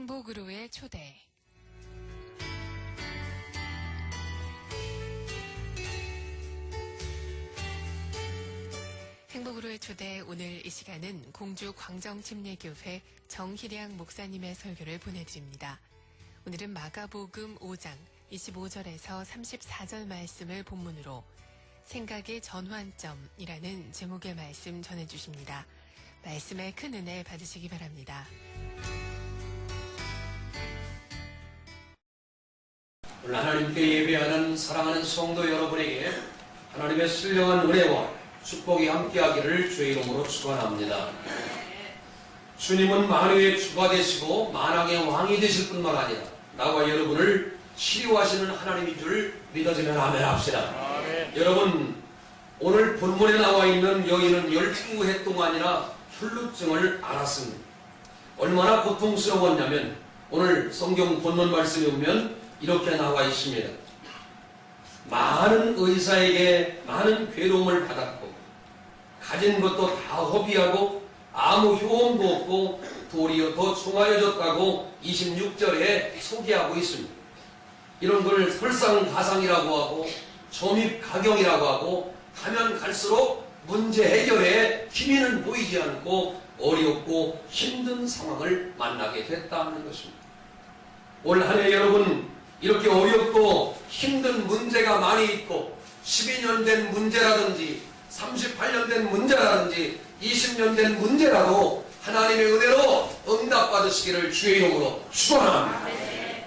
행복으로의 초대. 행복으로의 초대 오늘 이 시간은 공주 광정침례교회 정희량 목사님의 설교를 보내드립니다. 오늘은 마가복음 5장 25절에서 34절 말씀을 본문으로 생각의 전환점이라는 제목의 말씀 전해주십니다. 말씀에 큰 은혜 받으시기 바랍니다. 오늘 하나님께 예배하는 사랑하는 성도 여러분에게 하나님의 신령한 은혜와 축복이 함께하기를 주의 이름으로 축원합니다. 주님은 만유의 주가 되시고 만왕의 왕이 되실 뿐만 아니라 나와 여러분을 치유하시는 하나님인 줄 믿어지면 아멘 합시다. 여러분 오늘 본문에 나와 있는 여인은 12해 동안이나 혈루증을 앓았습니다. 얼마나 고통스러웠냐면 오늘 성경 본문 말씀에 보면 이렇게 나와 있습니다. 많은 의사에게 많은 괴로움을 받았고 가진 것도 다 허비하고 아무 효험도 없고 도리어 더 총하여졌다고 26절에 소개하고 있습니다. 이런 걸 설상가상이라고 하고 점입가경이라고 하고 가면 갈수록 문제 해결에 힘이는 보이지 않고 어렵고 힘든 상황을 만나게 됐다는 것입니다. 올 한해 여러분 이렇게 어렵고 힘든 문제가 많이 있고 12년 된 문제라든지 38년 된 문제라든지 20년 된 문제라도 하나님의 은혜로 응답받으시기를 주의 이름으로 축원합니다.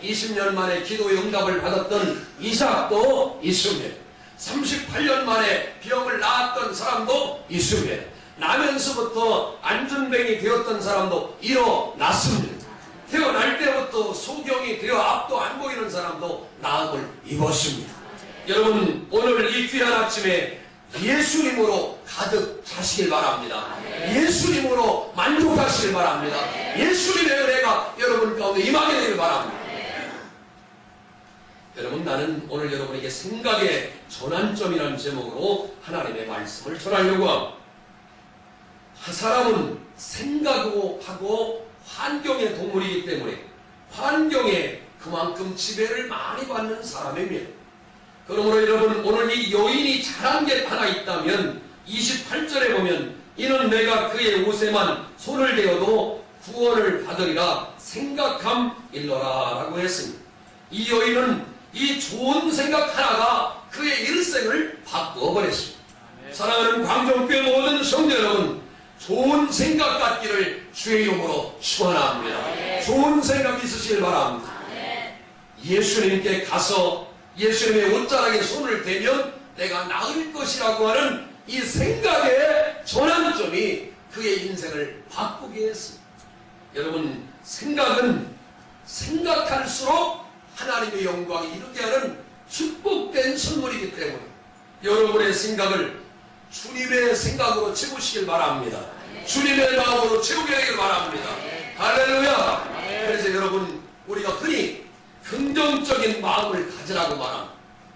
20년 만에 기도의 응답을 받았던 이삭도 있습니다. 38년 만에 병을 낳았던 사람도 있습니다. 나면서부터 안전뱅이 되었던 사람도 일어났습니다. 태어날 때부터 소경이 되어 앞도 안 사람도 나음을 입었습니다. 여러분 오늘 이 귀한 아침에 예수님으로 가득 차시길 바랍니다. 예수님으로 만족하시길 바랍니다. 예수님의 은혜가 여러분 가운데 임하게 되길 바랍니다. 여러분 나는 오늘 여러분에게 생각의 전환점이라는 제목으로 하나님의 말씀을 전하려고 합니다. 한 사람은 생각하고 하고 환경의 동물이기 때문에 환경에 그만큼 지배를 많이 받는 사람입니다. 그러므로 여러분 오늘 이 여인이 잘한 게 하나 있다면 28절에 보면 이는 내가 그의 옷에만 손을 대어도 구원을 받으리라 생각함 일러라 라고 했습니다. 이 여인은 이 좋은 생각 하나가 그의 일생을 바꾸어 버렸습니다. 사랑하는 광정교회 모든 성도 여러분 좋은 생각 갖기를 주의 이름으로 축원합니다. 좋은 생각 있으시길 바랍니다. 예수님께 가서 예수님의 옷자락에 손을 대면 내가 나을 것이라고 하는 이 생각의 전환점이 그의 인생을 바꾸게 했습니다. 여러분 생각은 생각할수록 하나님의 영광이 이루게 하는 축복된 선물이기 때문에 여러분의 생각을 주님의 생각으로 채우시길 바랍니다. 주님의 마음으로 채우게 되길 바랍니다. 할렐루야! 그래서 여러분 우리가 흔히 긍정적인 마음을 가지라고 말합니다.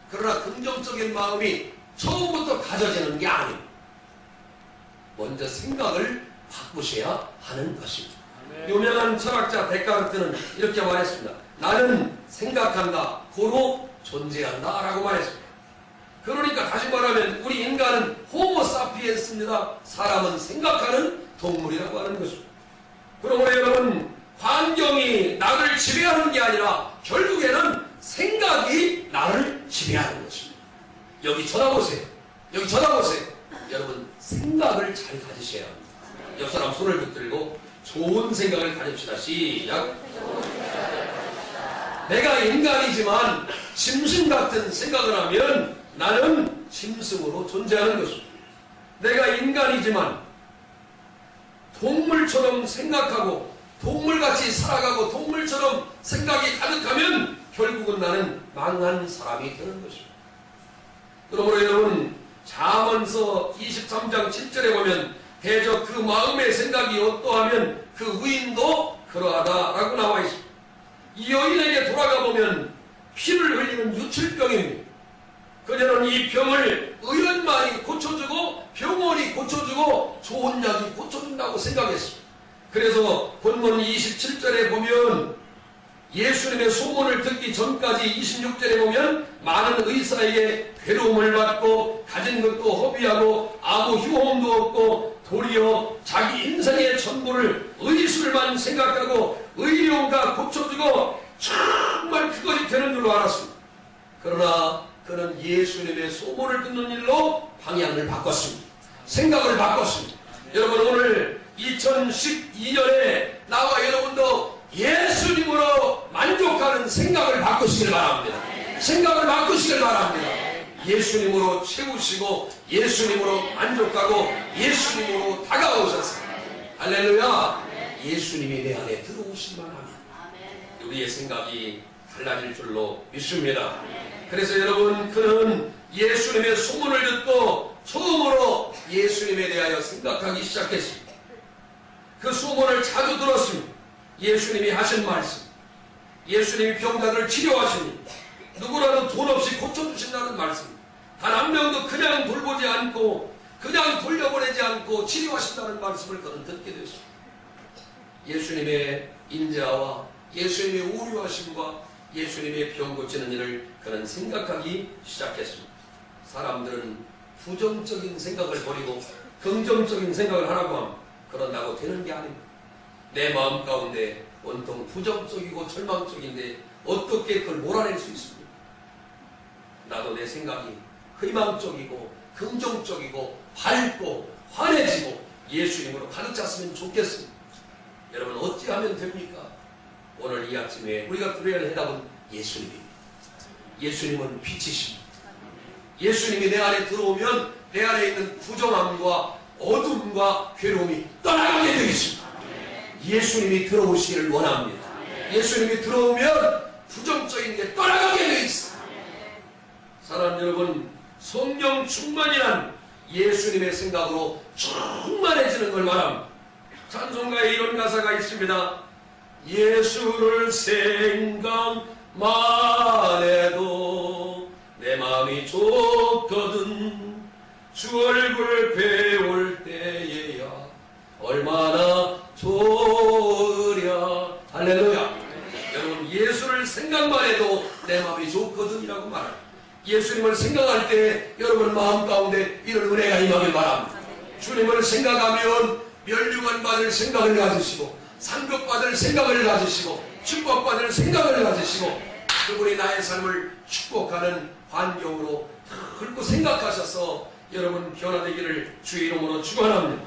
그러나 긍정적인 마음이 처음부터 가져지는 게 아닙니다. 먼저 생각을 바꾸셔야 하는 것입니다. 유명한 철학자 데카르트는 이렇게 말했습니다. 나는 생각한다, 고로 존재한다 라고 말했습니다. 그러니까 다시 말하면 우리 인간은 호모사피엔스입니다. 사람은 생각하는 동물이라고 하는 것입니다. 그러므로 여러분 환경이 나를 지배하는 게 아니라 결국에는 생각이 나를 지배하는 것입니다. 여기 쳐다보세요. 여기 쳐다보세요. 여러분 생각을 잘 가지셔야 합니다. 옆 사람 손을 붙들고 좋은 생각을 가집시다. 시작. 내가 인간이지만 짐승 같은 생각을 하면 나는 짐승으로 존재하는 것입니다. 내가 인간이지만 동물처럼 생각하고 동물같이 살아가고 동물처럼 생각이 가득하면 결국은 나는 망한 사람이 되는 것입니다. 그러므로 여러분 자문서 23장 7절에 보면 대저 그 마음의 생각이 어떠하면 그 의인도 그러하다라고 나와 있습니다. 이 여인에게 돌아가 보면 피를 흘리는 유출병입니다. 그녀는 이 병을 의원만이 고쳐주고 병원이 고쳐주고 좋은 약이 고쳐준다고 생각했습니다. 그래서 본문 27절에 보면 예수님의 소문을 듣기 전까지 26절에 보면 많은 의사에게 괴로움을 받고 가진 것도 허비하고 아무 효험도 없고 도리어 자기 인생의 전부를 의술만 생각하고 의료가 고쳐주고 정말 그것이 되는 줄로 알았습니다. 그러나 그는 예수님의 소문을 듣는 일로 방향을 바꿨습니다. 생각을 바꿨습니다. 여러분 오늘 2012년에 나와 여러분도 예수님으로 만족하는 생각을 바꾸시길 바랍니다. 생각을 바꾸시길 바랍니다. 예수님으로 채우시고 예수님으로 만족하고 예수님으로 다가오셨습니다. 할렐루야. 예수님이 내 안에 들어오시기만 하면 우리의 생각이 달라질 줄로 믿습니다. 그래서 여러분 그는 예수님의 소문을 듣고 처음으로 예수님에 대하여 생각하기 시작했습니다. 그 소문을 자주 들었습니다. 예수님이 하신 말씀, 예수님이 병자들을 치료하시니 누구라도 돈 없이 고쳐주신다는 말씀, 단 한 명도 그냥 돌보지 않고 그냥 돌려보내지 않고 치료하신다는 말씀을 그는 듣게 되었습니다. 예수님의 인자와 예수님의 우려하심과 예수님의 병 고치는 일을 그는 생각하기 시작했습니다. 사람들은 부정적인 생각을 버리고 긍정적인 생각을 하라고 하면 그런다고 되는 게 아닙니다. 내 마음 가운데 온통 부정적이고 절망적인데 어떻게 그걸 몰아낼 수 있습니까? 나도 내 생각이 희망적이고 긍정적이고 밝고 환해지고 예수님으로 가득 찼으면 좋겠습니다. 여러분 어찌하면 됩니까? 오늘 이 아침에 우리가 할 해답은 예수님입니다. 예수님은 빛이십니다. 예수님이 내 안에 들어오면 내 안에 있는 부정함과 어둠과 괴로움이 떠나가게 되겠습니다. 예수님이 들어오시기를 원합니다. 예수님이 들어오면 부정적인 게 떠나가게 되어 있습니다. 사람 여러분, 성령 충만이란 예수님의 생각으로 충만해지는 걸 말합니다. 찬송가에 이런 가사가 있습니다. 예수를 생각만 해도 내 마음이 좋거든 주 얼굴 배울 생각만 해도 내 마음이 좋거든이라고 말합니다 예수님을 생각할 때 여러분 마음 가운데 이런 은혜가 임하길 바랍니다 주님을 생각하면 멸류관 받을 생각을 가지시고 상급 받을 생각을 가지시고 축복 받을 생각을 가지시고 그분이 나의 삶을 축복하는 환경으로 긁고 생각하셔서 여러분 변화되기를 주의 이름으로 축원합니다.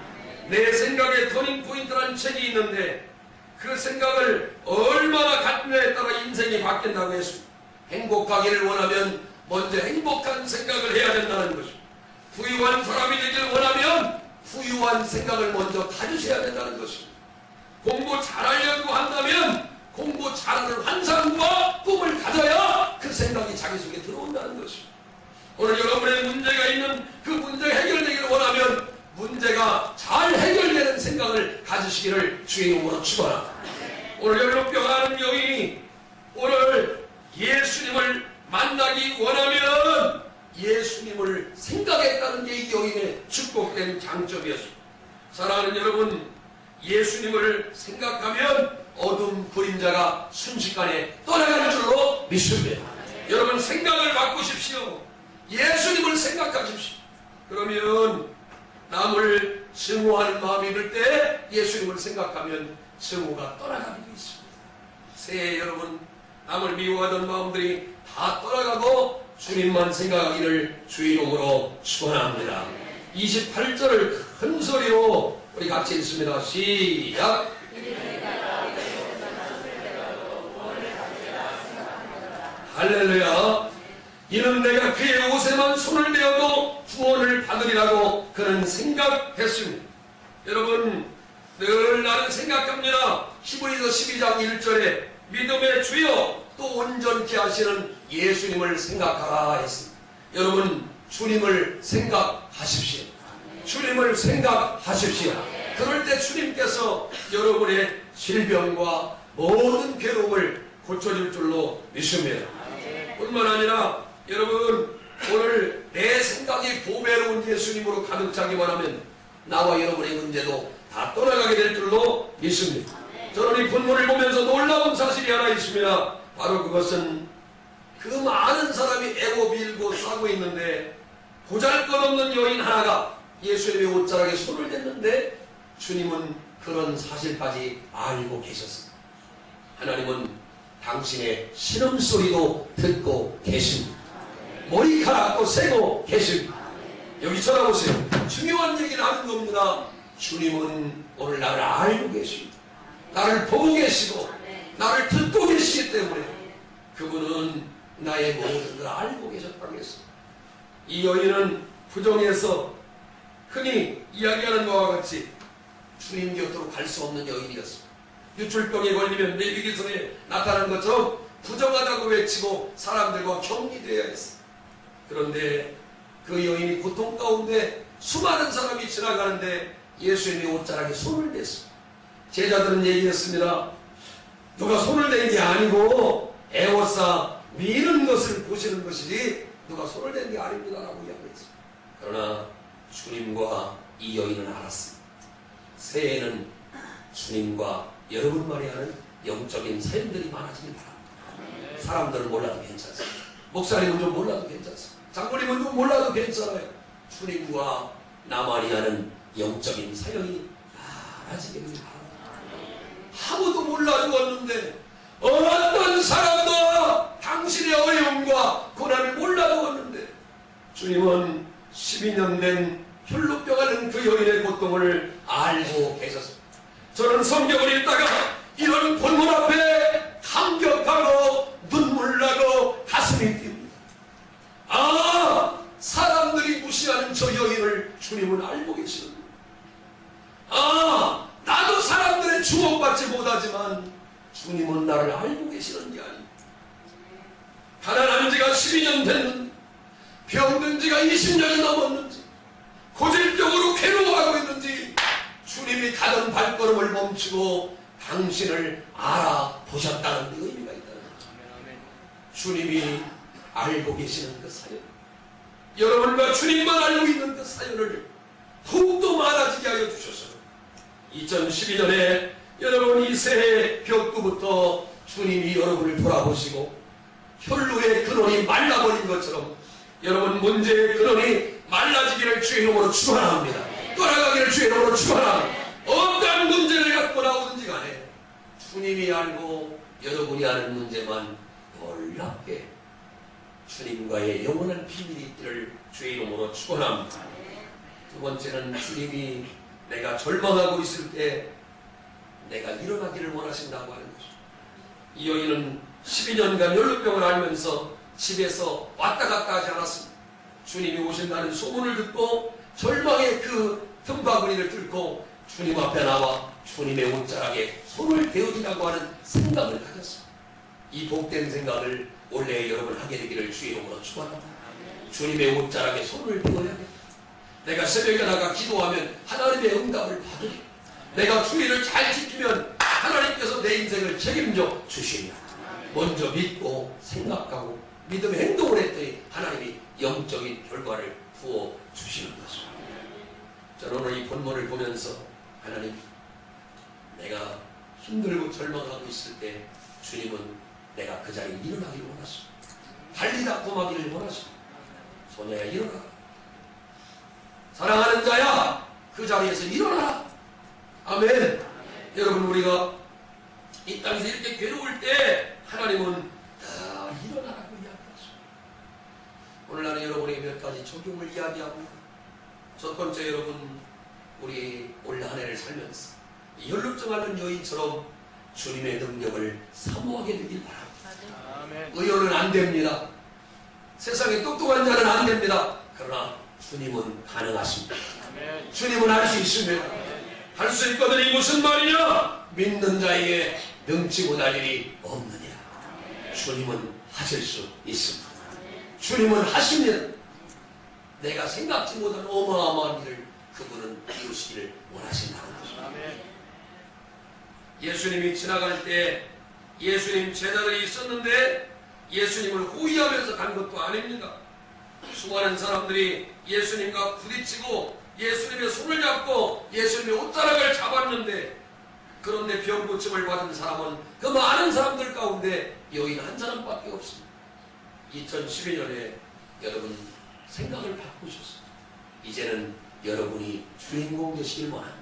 내 생각에 터닝 포인트라는 책이 있는데 그 생각을 얼마나 갖느냐에 따라 인생이 바뀐다고 했습니다. 행복하기를 원하면 먼저 행복한 생각을 해야 된다는 것입니다. 부유한 사람이 되기를 원하면 부유한 생각을 먼저 가지셔야 된다는 것입니다. 공부 잘하려고 한다면 공부 잘하는 환상과 꿈을 가져야 그 생각이 자기 속에 들어온다는 것입니다. 오늘 여러분의 문제가 있는 그 문제가 해결되기를 원하면 문제가 잘 해결되는 생각을 가지시기를 주의 이름으로 축원합니다. 오늘 연록병하는 여인이 오늘 예수님을 만나기 원하면 예수님을 생각했다는 게이 여인의 축복된 장점이었습니다. 사랑하는 여러분, 예수님을 생각하면 어둠 그림자가 순식간에 떠나가는 줄로 믿습니다. 여러분 생각을 바꾸십시오. 예수님을 생각하십시오. 그러면 남을 증오하는 마음이 들 때 예수님을 생각하면 증오가 떠나가게 되어 있습니다. 새해 여러분 남을 미워하던 마음들이 다 떠나가고 주님만 생각하기를 주의 이름으로 축원합니다. 28절을 큰 소리로 우리 같이 읽습니다. 시작. 할렐루야. 이는 내가 그의 옷에만 손을 대어도 구원을 받으리라고 그는 생각했습니다. 여러분, 늘 나는 생각합니다. 히브리서 12장 1절에 믿음의 주여 또 온전케 하시는 예수님을 생각하라 했습니다. 여러분, 주님을 생각하십시오. 주님을 생각하십시오. 그럴 때 주님께서 여러분의 질병과 모든 괴로움을 고쳐줄 줄로 믿습니다. 뿐만 아니라 여러분 오늘 내 생각이 보배로운 예수님으로 가득 차기만 하면 나와 여러분의 문제도 다 떠나가게 될 줄로 믿습니다. 저는 이 본문을 보면서 놀라운 사실이 하나 있습니다. 바로 그것은 그 많은 사람이 애고 빌고 싸고 있는데 보잘것없는 여인 하나가 예수님의 옷자락에 손을 댔는데 주님은 그런 사실까지 알고 계셨습니다. 하나님은 당신의 신음소리도 듣고 계십니다. 머리카락도 세고 계십니다. 여기 쳐다보세요. 중요한 얘기를 하는 겁니다. 주님은 오늘 나를 알고 계십니다. 나를 보고 계시고 나를 듣고 계시기 때문에 그분은 나의 모든 걸 알고 계셨다고 했습니다. 이 여인은 부정에서 흔히 이야기하는 것과 같이 주님 곁으로 갈 수 없는 여인이었습니다. 유출병에 걸리면 내비기선에 나타난 것처럼 부정하다고 외치고 사람들과 격리되어야 했습니다. 그런데 그 여인이 고통 가운데 수많은 사람이 지나가는데 예수님이 옷자락에 손을 댔습니다. 제자들은 얘기했습니다. 누가 손을 댄 게 아니고 애워싸 미는 것을 보시는 것이지 누가 손을 댄 게 아닙니다라고 이야기했습니다. 그러나 주님과 이 여인은 알았습니다. 새해에는 주님과 여러분만이 하는 영적인 사연들이 많아지길 바랍니다. 사람들은 몰라도 괜찮습니다. 목사님은 좀 몰라도 괜찮습니다. 장모님은 좀 몰라도 괜찮아요. 주님과 나만이 하는 영적인 많아지길 바랍니다. 아무도 몰라 주었는데 어떤 사람도 당신의 어려움과 고난을 몰라 주었는데 주님은 12년 된 혈루병 앓는 그 여인의 고통을 알고 계셨습니다. 저는 성경을 읽다가 이런 본문 앞에 감격하고 눈물 나고 가슴이 뜁니다. 아 사람들이 무시하는 저 여인을 주님은 알고 계시는구나. 아 나도 사람들의 주목받지 못하지만 주님은 나를 알고 계시는 게 아닙니다. 가난한 지가 12년 됐는데 병든 지가 20년이 넘었는지 고질적으로 괴로워하고 있는지 주님이 가던 발걸음을 멈추고 당신을 알아보셨다는 데 의미가 있다는 거죠. 주님이 알고 계시는 그 사연 여러분과 주님만 알고 있는 그 사연을 더욱더 많아지게 하여 주셔서 2012년에 여러분 이 새해 벽두부터 주님이 여러분을 돌아보시고 혈루의 근원이 말라버린 것처럼 여러분 문제의 근원이 말라지기를 주의 이름으로 축원합니다. 돌아가기를 주의 이름으로 축원합니다. 어떤 문제를 갖고 나오든지 간에 주님이 알고 여러분이 아는 문제만 놀랍게 주님과의 영원한 비밀이 있기를 주의 이름으로 축원합니다. 두 번째는 주님이 내가 절망하고 있을 때 내가 일어나기를 원하신다고 하는 것입니다. 이 여인은 12년간 연루병을 앓으면서 집에서 왔다 갔다 하지 않았습니다. 주님이 오신다는 소문을 듣고 절망의 그 틈바구니를 뚫고 주님 앞에 나와 주님의 옷자락에 손을 대어주라고 하는 생각을 가졌습니다. 이 복된 생각을 올해 여러분 하게 되기를 주의 이름으로 축원합니다. 주님의 옷자락에 손을 대어야겠다. 내가 새벽에 나가 기도하면 하나님의 응답을 받으리. 내가 주의를 잘 지키면 하나님께서 내 인생을 책임져 주시리라. 먼저 믿고 생각하고 믿음의 행동을 했더니 하나님이 영적인 결과를 부어 주시는 것입니다. 저는 오늘 이 본문을 보면서 하나님 내가 힘들고 절망하고 있을 때 주님은 내가 그 자리에 일어나기를 원하십니다. 달리다 고마기를 원하십니다. 소녀야 일어나. 사랑하는 자야 그 자리에서 일어나라. 아멘. 여러분 우리가 이 땅에서 이렇게 괴로울 때 하나님은 다 일어나라고 이야기하십니다. 오늘 나는 여러분에게 몇 가지 적용을 이야기합니다. 첫 번째 여러분 우리 올 한 해를 살면서 이 혈루증 앓는 여인처럼 주님의 능력을 사모하게 되길 바랍니다. 아멘. 의원은 안 됩니다. 세상에 똑똑한 자는 안 됩니다. 그러나 주님은 가능하십니다. 주님은 할 수 있습니다. 할수 있거든 이 무슨 말이냐? 믿는 자에게 능치 못할 일이 없느니라. 주님은 하실 수 있습니다. 주님은 하십니다. 내가 생각지 못한 어마어마한 일을 그분은 이루시기를 원하신다는 것입니다. 예수님이 지나갈 때 예수님 제자들이 있었는데 예수님을 호위하면서 간 것도 아닙니다. 수많은 사람들이 예수님과 부딪히고 예수님의 손을 잡고 예수님의 옷자락을 잡았는데 그런데 병 고침을 받은 사람은 그 많은 사람들 가운데 여인 한 사람밖에 없습니다. 2012년에 여러분 생각을 바꾸셨어요. 이제는 여러분이 주인공 되시길 원합니다.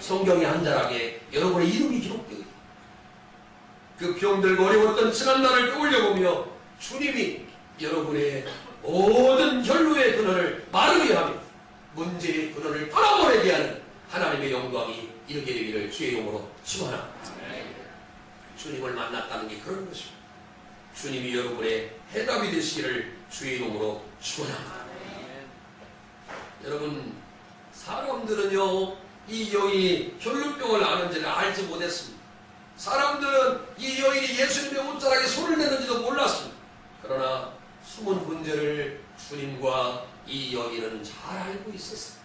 성경에 한자락에 여러분의 이름이 기록되어 있고 그 병들고 어려웠던 지난날을 떠올려보며 주님이 여러분의 모든 혈루의 근원을 마르게 하며 문제의 근원을 떠나보내게 하는 하나님의 영광이 이르게 되기를 주의 이름으로 축원합니다. 주님을 만났다는 게 그런 것입니다. 주님이 여러분의 해답이 되시기를 주의 이름으로 축원합니다. 여러분 사람들은요 이 여인이 혈루병을 아는지를 알지 못했습니다. 사람들은 이 여인이 예수님의 옷자락에 손을 대는지도 몰랐습니다. 그러나 숨은 문제를 주님과 이 여인은 잘 알고 있었어요.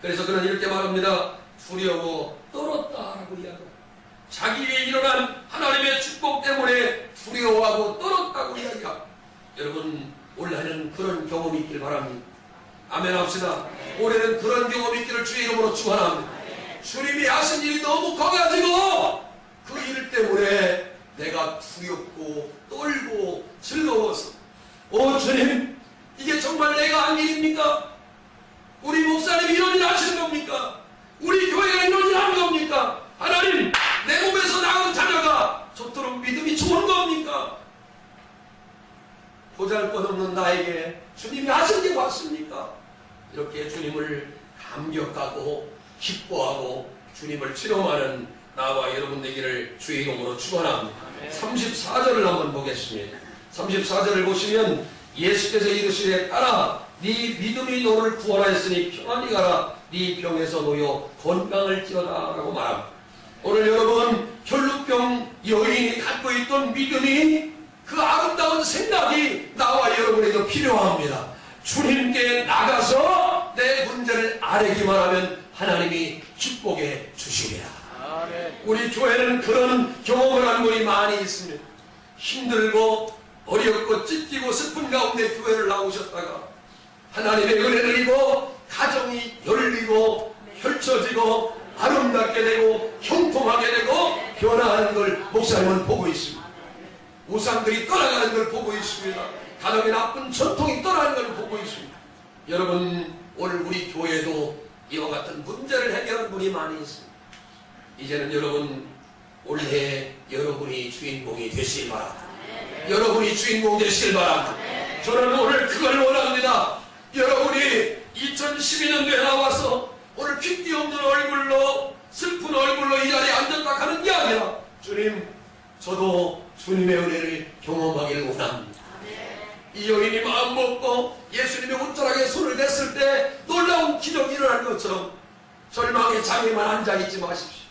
그래서 그는 이렇게 말합니다. 두려워 떨었다라고 이야기합니다. 자기에게 일어난 하나님의 축복 때문에 두려워하고 떨었다고 이야기합니다. 여러분 올해는 그런 경험이 있길 바랍니다. 아멘 합시다. 올해는 그런 경험이 있기를 주의 이름으로 축원합니다. 주님이 하신 일이 너무 커가지고 그 일 때문에 내가 두렵고 떨고 즐거워서 오 주님 이게 정말 내가 한 일입니까? 우리 목사님이 이런 일 하시는 겁니까? 우리 교회가 이런 일 하는 겁니까? 하나님 내 몸에서 나온 자녀가 저토록 믿음이 좋은 겁니까? 보잘것없는 나에게 주님이 하신 게 맞습니까? 이렇게 주님을 감격하고 기뻐하고 주님을 치료하는 나와 여러분 되기를 주의 이름으로 축원합니다. 34절을 한번 보겠습니다. 34절을 보시면 예수께서 이르시되 따라 네 믿음이 너를 구원하 였으니 평안히 가라 네 병에서 놓여 건강을 지어다라고 말합니다. 오늘 여러분 혈루병 여인이 갖고 있던 믿음이 그 아름다운 생각이 나와 여러분에게 필요합니다. 주님께 나가서 내 문제를 아뢰기만 하면 하나님이 축복해 주시리라. 우리 교회는 그런 경험을 한 분이 많이 있습니다. 힘들고 어렵고 찢기고 슬픈 가운데 교회를 나오셨다가 하나님의 은혜를 입어 가정이 열리고 펼쳐지고 아름답게 되고 형통하게 되고 변화하는 걸 목사님은 보고 있습니다. 우상들이 떠나가는 걸 보고 있습니다. 가정의 나쁜 전통이 떠나는 걸 보고 있습니다. 여러분 오늘 우리 교회도 이와 같은 문제를 해결한 분이 많이 있습니다. 이제는 여러분 올해 여러분이 주인공이 되시길 바랍니다. 여러분이 주인공 되시길 바랍니다. 저는 오늘 그걸 원합니다. 여러분이 2012년도에 나와서 오늘 핏기 없는 얼굴로 슬픈 얼굴로 이 자리에 앉았다 하는 게 아니라 주님 저도 주님의 은혜를 경험하기를 원합니다. 이 여인이 마음 먹고 예수님의 옷자락에 손을 댔을 때 놀라운 기적이 일어날 것처럼 절망의 장에만 앉아 있지 마십시오.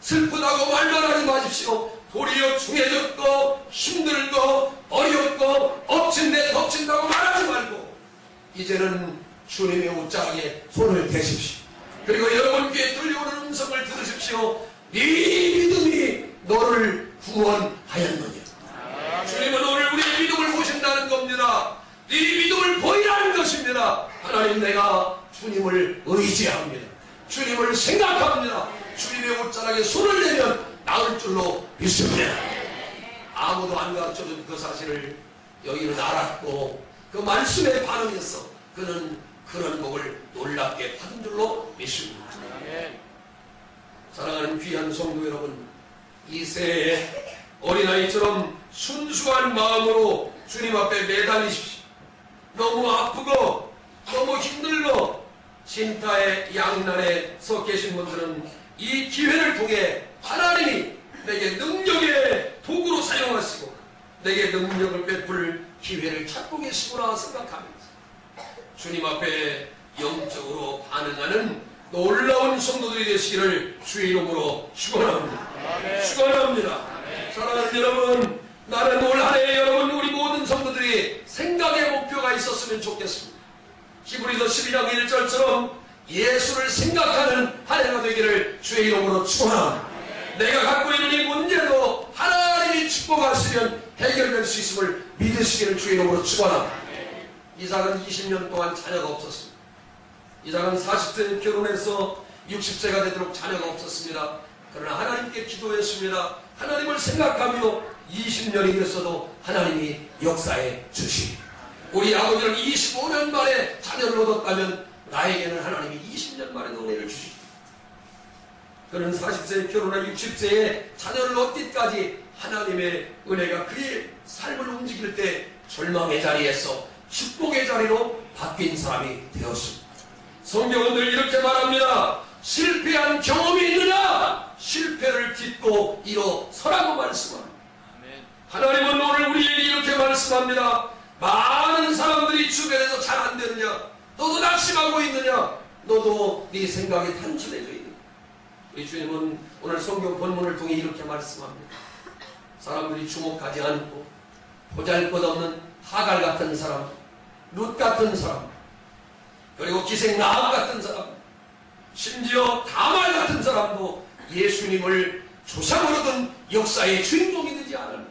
슬프다고 말만 하지 마십시오. 도리어 중해졌고 힘들고 어렵고 엎친데 덮친다고 말하지 말고 이제는 주님의 옷자락에 손을 대십시오. 그리고 여러분 귀에 들려오는 음성을 들으십시오. 네 믿음이 너를 구원하였느냐. 주님은 오늘 우리의 믿음을 보신다는 겁니다. 네 믿음을 보이라는 것입니다. 하나님 내가 주님을 의지합니다. 주님을 생각합니다. 주님의 옷자락에 손을 대면 나을 줄로 믿습니다. 아무도 안 가르쳐준 그 사실을 여기는 알았고 그 말씀에 반응해서 그는 그런 복을 놀랍게 받은 줄로 믿습니다. 사랑하는 귀한 성도 여러분, 이 새해 어린아이처럼 순수한 마음으로 주님 앞에 매달리십시오. 너무 아프고 너무 힘들고 신타의 양난에 서 계신 분들은 이 기회를 통해 하나님이 내게 능력의 도구로 사용하시고 내게 능력을 베풀 기회를 찾고 계시구나 생각합니다. 주님 앞에 영적으로 반응하는 놀라운 성도들이 되시기를 주의 이름으로 축원합니다. 축원합니다. 사랑하는 여러분, 나는 올 한해 여러분 우리 모든 성도들이 생각의 목표가 있었으면 좋겠습니다. 히브리서 12장 1절처럼 예수를 생각하는 한 해가 되기를 주의 이름으로 축원합니다. 내가 갖고 있는 이 문제도 하나님이 축복하시면 해결될 수 있음을 믿으시기를 주의 이름으로 축원합니다. 이삭은 20년 동안 자녀가 없었습니다. 이삭은 40세 결혼해서 60세가 되도록 자녀가 없었습니다. 그러나 하나님께 기도했습니다. 하나님을 생각하며 20년이 됐어도 하나님이 역사에 주시. 우리 아버지는 25년 만에 자녀를 얻었다면 나에게는 하나님이 20년 만에 은혜를 주시. 그는 40세에 결혼해 60세에 자녀를 얻기 까지 하나님의 은혜가 그의 삶을 움직일 때 절망의 자리에서 축복의 자리로 바뀐 사람이 되었습니다. 성경은 늘 이렇게 말합니다. 실패한 경험이 있느냐? 실패를 딛고 일어서라고 말씀합니다. 하나님은 오늘 우리에게 이렇게 말씀합니다. 많은 사람들이 주변에서 잘 안 되느냐? 너도 낙심하고 있느냐? 너도 네 생각이 단순해져 있느냐? 우리 주님은 오늘 성경 본문을 통해 이렇게 말씀합니다. 사람들이 주목하지 않고 보잘 것 없는 하갈 같은 사람, 룻 같은 사람, 그리고 기생 나합 같은 사람, 심지어 다말 같은 사람도 예수님을 조상으로 든 역사의 주인공이 되지 않을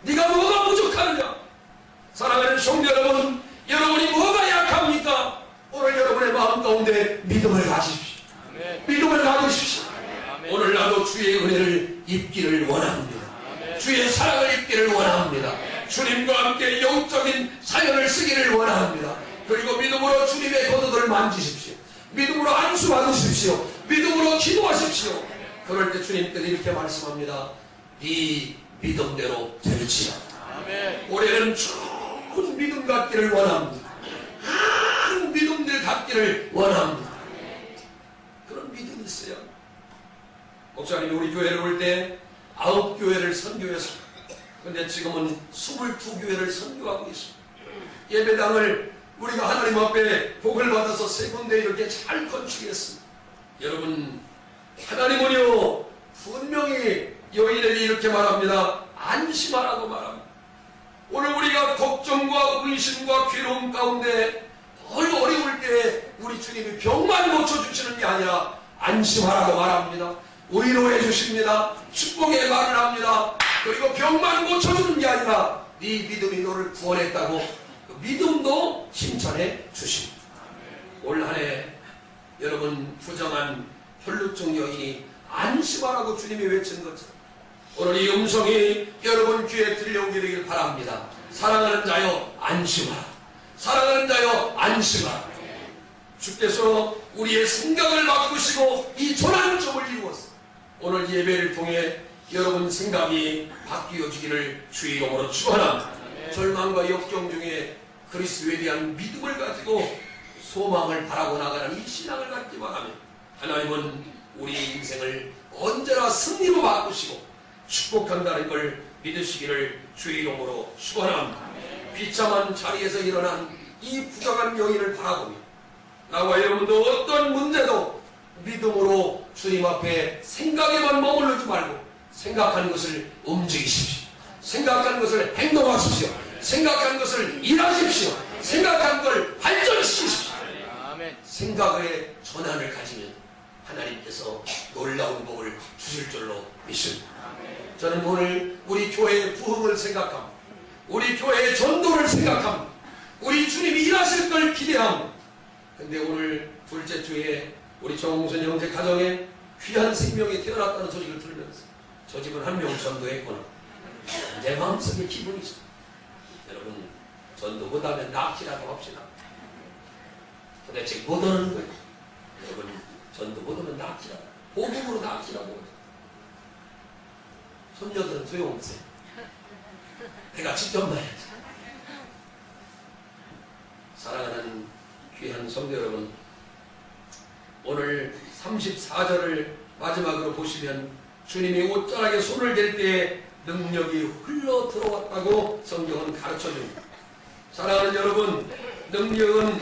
네가 뭐가 부족하느냐? 사랑하는 성도 여러분, 여러분이 뭐가 약합니까? 오늘 여러분의 마음 가운데 믿음을 가지십시오. 믿음을 가지십시오. 오늘 나도 주의 은혜를 입기를 원합니다. 주의 사랑을 입기를 원합니다. 주님과 함께 영적인 사연을 쓰기를 원합니다. 그리고 믿음으로 주님의 겉옷을 만지십시오. 믿음으로 안수 받으십시오. 믿음으로 기도하십시오. 그럴 때 주님께서 이렇게 말씀합니다. 네 믿음대로 될지어다. 올해는 좋은 믿음 갖기를 원합니다. 많은 믿음들 갖기를 원합니다. 그런 믿음이 있어요. 목사님이 우리 교회를 올 때 아홉 교회를 선교했습니다. 근데 지금은 22교회를 선교하고 있습니다. 예배당을 우리가 하나님 앞에 복을 받아서 세 군데 이렇게 잘 건축했습니다. 여러분, 하나님은요, 분명히 여인에게 이렇게 말합니다. 안심하라고 말합니다. 오늘 우리가 걱정과 의심과 괴로움 가운데 덜 어려울 때 우리 주님이 병만 고쳐주시는 게 아니라 안심하라고 말합니다. 위로해 주십니다. 축복의 말을 합니다. 그리고 병만 고쳐주는 게 아니라 네 믿음이 너를 구원했다고 그 믿음도 칭찬해 주십니다. 올 한해 여러분 부정한 혈루증 여인이 안심하라고 주님이 외친 것처럼 오늘 이 음성이 여러분 귀에 들려오게 되길 바랍니다. 사랑하는 자여 안심하라. 사랑하는 자여 안심하라. 주께서 우리의 생각을 바꾸시고 이 전환점을 이루었습니다. 오늘 예배를 통해 여러분 생각이 바뀌어지기를 주의 이름으로 축원합니다. 절망과 역경 중에 그리스도에 대한 믿음을 가지고 소망을 바라고 나가는 이 신앙을 갖기 바라며 하나님은 우리 인생을 언제나 승리로 바꾸시고 축복한다는 걸 믿으시기를 주의 이름으로 축원합니다. 비참한 자리에서 일어난 이 부정한 여인을 바라보며 나와 여러분도 어떤 문제도 믿음으로 주님 앞에 생각에만 머무르지 말고 생각하는 것을 움직이십시오. 생각하는 것을 행동하십시오. 생각하는 것을 일하십시오. 생각한 걸 발전시키십시오. 생각의 전환을 가지면 하나님께서 놀라운 복을 주실 줄로 믿습니다. 저는 오늘 우리 교회의 부흥을 생각합니다. 우리 교회의 전도를 생각합니다. 우리 주님이 일하실 걸 기대합니다. 근데 오늘 둘째 주에 우리 정홍선 형제 가정에 귀한 생명이 태어났다는 소식을 들으면서 저 집은 한 명 전도했구나. 내 마음속에 기분이 있어. 여러분 전도 못하면 낙키라도 합시다. 도대체 못 오는 거예요. 여러분 전도 못 오면 낙키라. 복음으로 낙키라고 하죠. 손녀들은 소용없어요. 내가 직접 나야지. 사랑하는 귀한 성도 여러분, 오늘 34절을 마지막으로 보시면 주님이 옷자락에 손을 댈 때에 능력이 흘러 들어왔다고 성경은 가르쳐 줍니다. 사랑하는 여러분, 능력은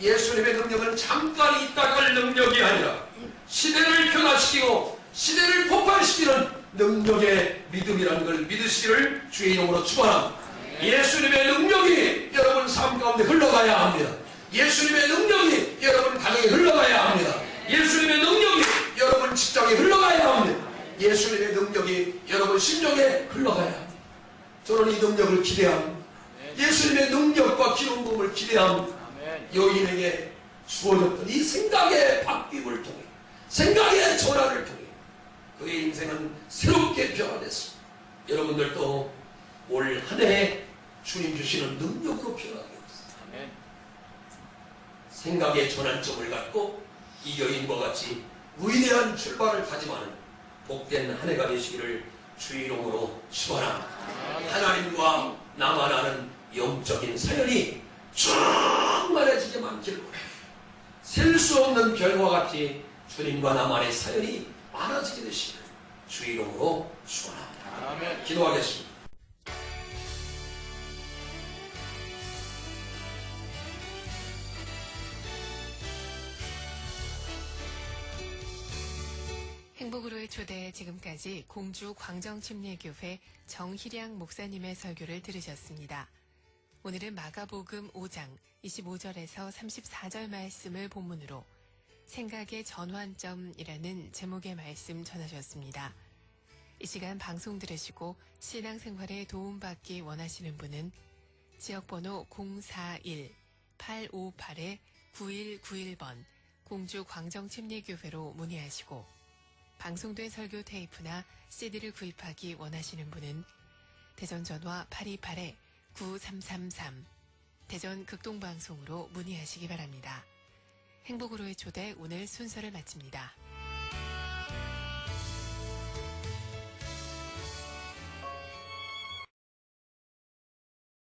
예수님의 능력은 잠깐 있다 갈 능력이 아니라 시대를 변화시키고 시대를 폭발시키는 능력의 믿음이라는 걸 믿으시기를 주의 이름으로 축원합니다. 예수님의 능력이 여러분 삶 가운데 흘러가야 합니다. 예수님의 능력이 여러분 가정에 흘러가야 합니다. 예수님의 능력이 여러분 직장에 흘러가야 합니다. 예수님의 능력이 여러분 심령에 흘러가야 합니다. 저는 이 능력을 기대합니다. 예수님의 능력과 부음을 기대합니다. 여인에게 주어졌던 이 생각의 바뀜을 통해 생각의 전환을 통해 그의 인생은 새롭게 변화됐습니다. 여러분들도 올 한 해 주님 주시는 능력으로. 아멘. 생각의 전환점을 갖고 이 여인과 같이 위대한 출발을 가지마는 복된 한 해가 되시기를 주의 이름으로 축원합니다. 하나님과 나만 아는 영적인 사연이 충만해지게만 길고 셀 수 없는 별과 같이 주님과 나만의 사연이 많아지게 되시기를 주의 이름으로 축원합니다. 기도하겠습니다. 초대 지금까지 공주 광정침례교회 정희량 목사님의 설교를 들으셨습니다. 오늘은 마가복음 5장 25절에서 34절 말씀을 본문으로 생각의 전환점이라는 제목의 말씀 전하셨습니다. 이 시간 방송 들으시고 신앙생활에 도움받기 원하시는 분은 지역번호 041-858-9191번 공주 광정침례교회로 문의하시고 방송된 설교 테이프나 CD를 구입하기 원하시는 분은 대전 전화 828-9333 대전 극동방송으로 문의하시기 바랍니다. 행복으로의 초대 오늘 순서를 마칩니다.